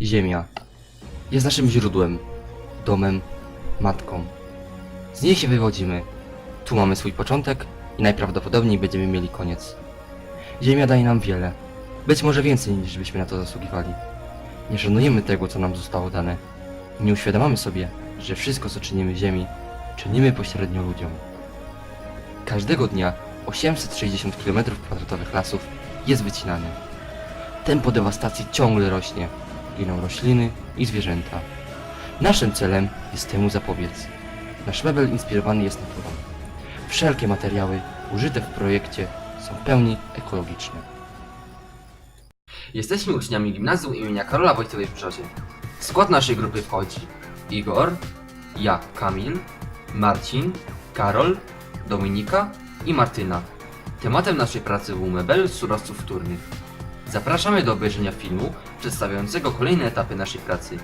Ziemia jest naszym źródłem, domem, matką. Z niej się wywodzimy. Tu mamy swój początek i najprawdopodobniej będziemy mieli koniec. Ziemia daje nam wiele, być może więcej niż byśmy na to zasługiwali. Nie szanujemy tego, co nam zostało dane. Nie uświadamiamy sobie, że wszystko, co czynimy Ziemi, czynimy pośrednio ludziom. Każdego dnia 860 km2 lasów jest wycinane. Tempo dewastacji ciągle rośnie. Giną rośliny i zwierzęta. Naszym celem jest temu zapobiec. Nasz mebel inspirowany jest naturą. Wszelkie materiały użyte w projekcie są w pełni ekologiczne. Jesteśmy uczniami gimnazjum imienia Karola Wojtyły w Brzozie. W skład naszej grupy wchodzi Igor, ja Kamil, Marcin, Karol, Dominika i Martyna. Tematem naszej pracy był mebel z surowców wtórnych. Zapraszamy do obejrzenia filmu przedstawiającego kolejne etapy naszej pracy.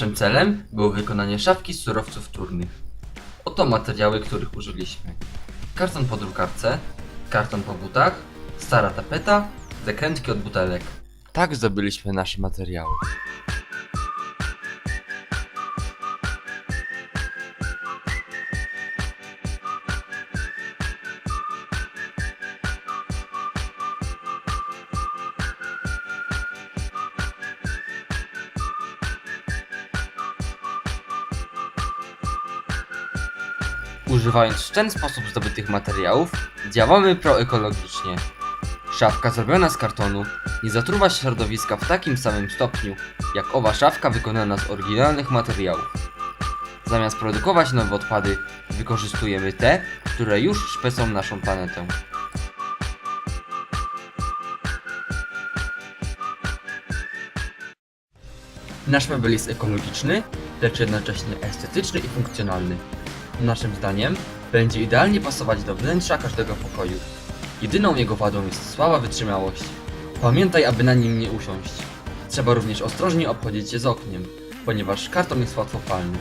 Naszym celem było wykonanie szafki z surowców wtórnych. Oto materiały, których użyliśmy. Karton po drukarce, karton po butach, stara tapeta, zakrętki od butelek. Tak zdobyliśmy nasze materiały. Używając w ten sposób zdobytych materiałów, działamy proekologicznie. Szafka zrobiona z kartonu nie zatruwa środowiska w takim samym stopniu, jak owa szafka wykonana z oryginalnych materiałów. Zamiast produkować nowe odpady, wykorzystujemy te, które już szpecą naszą planetę. Nasz mebel jest ekologiczny, lecz jednocześnie estetyczny i funkcjonalny. Naszym zdaniem będzie idealnie pasować do wnętrza każdego pokoju. Jedyną jego wadą jest słaba wytrzymałość. Pamiętaj, aby na nim nie usiąść. Trzeba również ostrożnie obchodzić się z okniem, ponieważ karton jest łatwopalny.